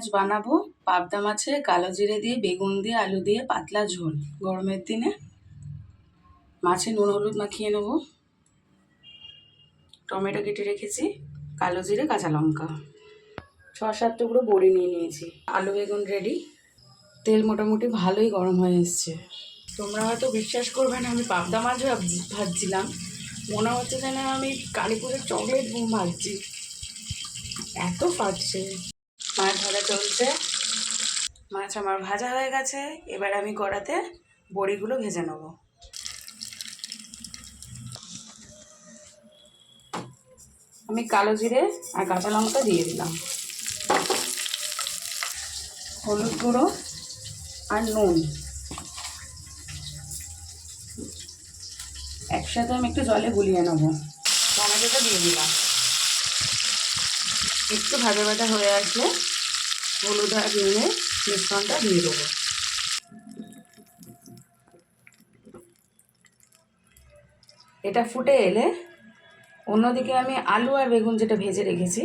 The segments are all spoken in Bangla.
আজ বানাবো, পাবদা মাছে কালো জিরে দিয়ে, বেগুন দিয়ে, আলু দিয়ে, পাতলা ঝোল। গরমের দিনে মাছে নুন, হলুদ মাখিয়ে নেব। টমেটো কেটে রেখেছি, কালো জিরে, কাঁচা লঙ্কা। ছ সাত টুকরো বড়ি নিয়ে নিয়েছি। আলু, বেগুন রেডি তেল মোটামুটি ভালোই গরম হয়ে এসছে। তোমরা হয়তো বিশ্বাস করবে না, আমি পাবদা মাছ ভাজছিলাম। মনে হচ্ছে যেন আমি কালীপুরের চকলেট ভাজছি। এত ফাটছে। মাছ ধরা চলছে। মাছ আমার ভাজা হয়ে গেছে। এবার আমি কড়াতে বড়িগুলো ভেজে নেব। আমি কালো জিরে আর কাঁচা লঙ্কা দিয়ে দিলাম। হলুদ গুঁড়ো আর নুন। একসাথে আমি একটু জলে গুলিয়ে নেব। টমেটোটা দিয়ে দিলাম। একটু ভাজা ভাজা হয়ে আসলে হলুদ আর নুনের মিশ্রণটা দিয়ে দেবো। এটা ফুটে এলে অন্যদিকে আমি আলু আর বেগুন যেটা ভেজে রেখেছি,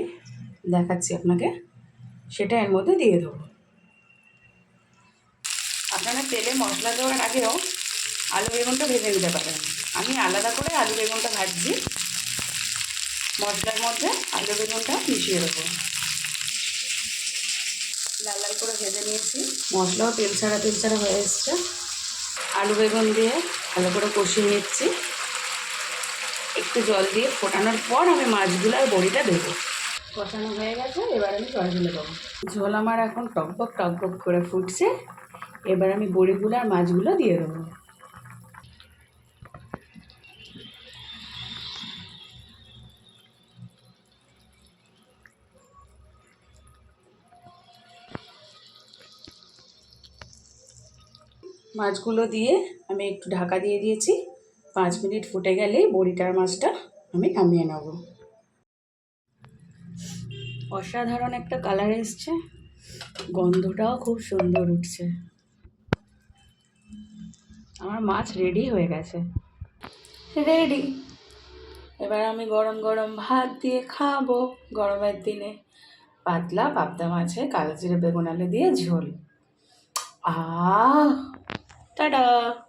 দেখাচ্ছি আপনাকে, সেটা এর মধ্যে দিয়ে দেবো। আপনারা তেলে মশলা দেওয়ার আগেও আলু বেগুনটা ভেজে নিতে পারেন। আমি আলাদা করে আলু বেগুনটা ভাজছি। মশলার মধ্যে আলু বেগুনটা মিশিয়ে দেবো। লাল লাল করে ভেজে নিয়েছি। মশলাও তেল ছাড়া তেল ছাড়া হয়ে এসছে। আলু বেগুন দিয়ে ভালো করে কষিয়ে নিচ্ছি। একটু জল দিয়ে ফোটানোর পর আমি মাছগুলো আর বড়িটা দেবো। কষানো হয়ে গেছে, এবার আমি জল ঢেলে দেবো। ঝোল আমার এখন টকবক টকবক করে ফুটছে। এবার আমি বড়িগুলো আর মাছগুলো দিয়ে দেবো। মাছগুলো দিয়ে আমি একটু ঢাকা দিয়ে দিয়েছি। পাঁচ মিনিট ফুটে গেলেই বড়িটার মাছটা আমি নামিয়ে নেব। অসাধারণ একটা কালার এসছে। গন্ধটাও খুব সুন্দর উঠছে। আমার মাছ রেডি হয়ে গেছে। রেডি এবার আমি গরম গরম ভাত দিয়ে খাব। গরমের দিনে পাতলা পাবদা মাছে কালো জিরে বেগুন আলু দিয়ে ঝোল। 哒哒